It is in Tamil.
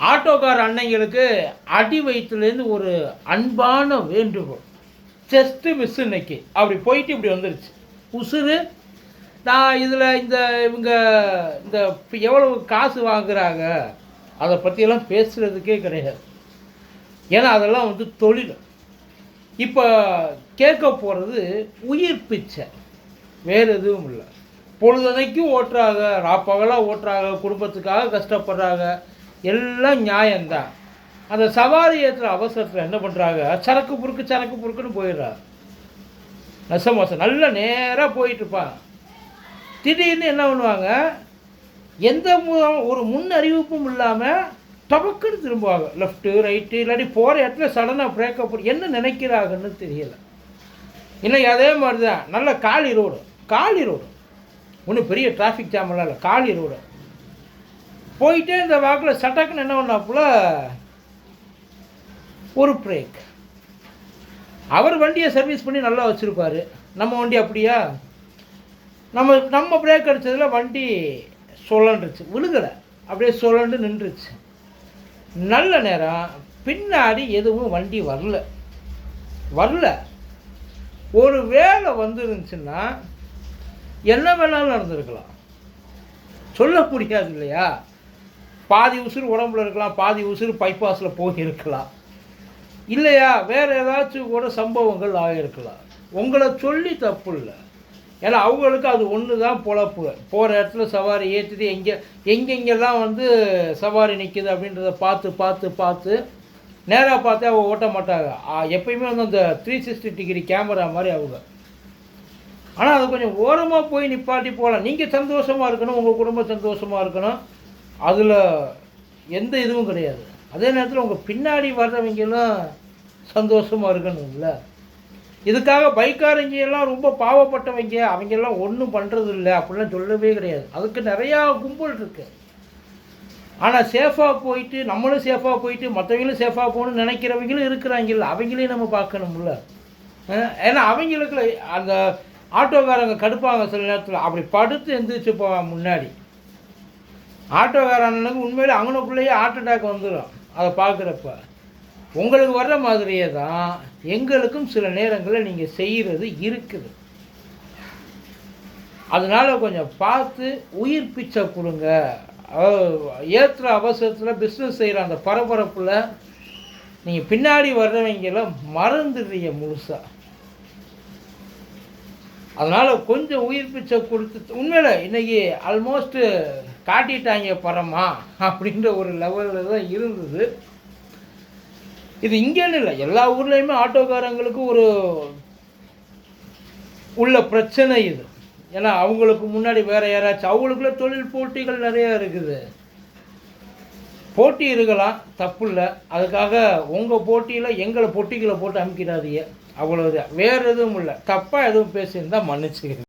ஆட்டோக்கார அன்னைங்களுக்கு அடி வயிற்றுலேருந்து ஒரு அன்பான வேண்டுகோள். செஸ்ட்டு மிஸ் இன்னைக்கு. அப்படி போயிட்டு இப்படி வந்துருச்சு. உசுறு நான் இதில் இந்த இவங்க இந்த எவ்வளவு காசு வாங்குறாங்க அதை பற்றியெல்லாம் பேசுகிறதுக்கே கிடையாது. ஏன்னா அதெல்லாம் வந்து தொழில். இப்போ கேட்க போகிறது உயிர் பிச்சை. வேறு எதுவும் இல்லை. பொழுதனைக்கும் ஓட்டுறாங்க ராப்பகலாக ஓட்டுறாங்க குடும்பத்துக்காக கஷ்டப்படுறாங்க எல்லாம் நியாயம்தான். அந்த சவாரி ஏற்றுற அவசரத்தில் என்ன பண்ணுறாங்க சரக்கு புருக்கு சரக்கு புருக்குன்னு போயிடுறாங்க. நெசமாசம் நல்ல நேராக போயிட்டுருப்பான் திடீர்னு என்ன பண்ணுவாங்க? எந்த ஒரு முன் அறிவிப்பும் இல்லாமல் டபக்குன்னு திரும்புவாங்க. லெஃப்ட்டு ரைட்டு இல்லாட்டி போகிற இடத்துல சடனாக பிரேக்கப் என்ன நினைக்கிறாங்கன்னு தெரியல. இன்னைக்கு அதே மாதிரி தான் நல்ல காலி ரோடு காலி ரோடு ஒன்றும் பெரிய டிராஃபிக் ஜாமெல்லாம் இல்லை. காலி ரோடு போயிட்டே இந்த வாக்கில் சட்டக்குன்னு என்ன பண்ணாப்புல ஒரு பிரேக் அவர் வண்டியை சர்வீஸ் பண்ணி நல்லா வச்சுருப்பாரு. நம்ம வண்டி அப்படியா? நம்ம நம்ம பிரேக் அடித்ததில் வண்டி சொல்லன்றுச்சு விழுகலை. அப்படியே சொல்லண்டு நின்றுச்சு. நல்ல நேரம். பின்னாடி எதுவும் வண்டி வரல. வரல. ஒரு வேலை வந்துருந்துச்சுன்னா என்ன வேணாலும் நடந்திருக்கலாம். சொல்ல முடியாது இல்லையா? பாதி உசுறு உடம்புல இருக்கலாம் பாதி உசுறு பைபாஸில் போயிருக்கலாம். இல்லையா? வேறு ஏதாச்சும் கூட சம்பவங்கள் ஆகியிருக்கலாம் உங்களை சொல்லி தப்பு இல்லை. ஏன்னா அவங்களுக்கு அது ஒன்று தான் பொழப்பு. போகிற இடத்துல சவாரி ஏற்றுது எங்கே எங்கெங்கெல்லாம் வந்து சவாரி நிற்கிது அப்படின்றத பார்த்து பார்த்து பார்த்து நேராக பார்த்தே அவங்க ஓட்ட மாட்டாங்க. எப்பயுமே வந்து அந்த த்ரீ சிக்ஸ்டி டிகிரி கேமரா மாதிரி அவங்க. ஆனால் அது கொஞ்சம் ஓரமாக போய் நிப்பாட்டி போகலாம். நீங்கள் சந்தோஷமாக இருக்கணும் உங்கள் குடும்பம் சந்தோஷமாக இருக்கணும். அதில் எந்த இதுவும் கிடையாது. அதே நேரத்தில் உங்கள் பின்னாடி வர்றவங்களும் சந்தோஷமாக இருக்கணும்ல. இதுக்காக பைக்காரங்க எல்லாம் ரொம்ப பாவப்பட்டவங்க அவங்கெல்லாம் ஒன்றும் பண்ணுறது இல்லை அப்படிலாம் சொல்லவே கிடையாது. அதுக்கு நிறையா கும்பல் இருக்குது ஆனால் சேஃபாக போயிட்டு நம்மளும் சேஃபாக போயிட்டு மற்றவங்களும் சேஃபாக போகணும்னு நினைக்கிறவங்களும் இருக்கிறாங்கல்ல அவங்களையும் நம்ம பார்க்கணும்ல. ஏன்னா அவங்களுக்கு அந்த ஆட்டோக்காரங்க கடுப்பாங்க சில நேரத்தில். அப்படி படுத்து எந்திரிச்சு போவாங்க முன்னாடி. ஆட்டோக்காரனுக்கு உண்மையில் அவனுக்குள்ளேயே ஹார்ட் அட்டாக் வந்துடும் அதை பார்க்குறப்ப. உங்களுக்கு வர்ற மாதிரியே தான் எங்களுக்கும் சில நேரங்களில் நீங்கள் செய்கிறது இருக்குது. அதனால் கொஞ்சம் பார்த்து உயிர் பிச்சை கொடுங்க. ஏற்றுற அவசரத்தில் பிஸ்னஸ் செய்கிற அந்த பரபரப்பில் நீங்கள் பின்னாடி வர்றவங்கள மறந்துடுறீங்க முழுசாக அதனால் கொஞ்சம் உயிர் பிச்சை கொடுத்து உண்மையில் இன்றைக்கி ஆல்மோஸ்ட்டு காட்டிட்டாங்க பரமா அப்படின்ற ஒரு லெவலில் தான் இருந்தது. இது இங்கேன்னு இல்லை எல்லா ஊர்லேயுமே ஆட்டோக்காரங்களுக்கு ஒரு உள்ள பிரச்சனை இது. ஏன்னா அவங்களுக்கு முன்னாடி வேற யாராச்சும் அவங்களுக்குள்ள தொழில் போட்டிகள் நிறைய இருக்குது. போட்டி இருக்கலாம் தப்பு இல்லை அதுக்காக உங்கள் போட்டியில் எங்களை பொட்டிகளை போட்டு அமுக்கிடாதீங்க. அவ்வளோதான் வேறு எதுவும் இல்லை. தப்பாக எதுவும் பேசியிருந்தால் மன்னிச்சுக்கிறேன்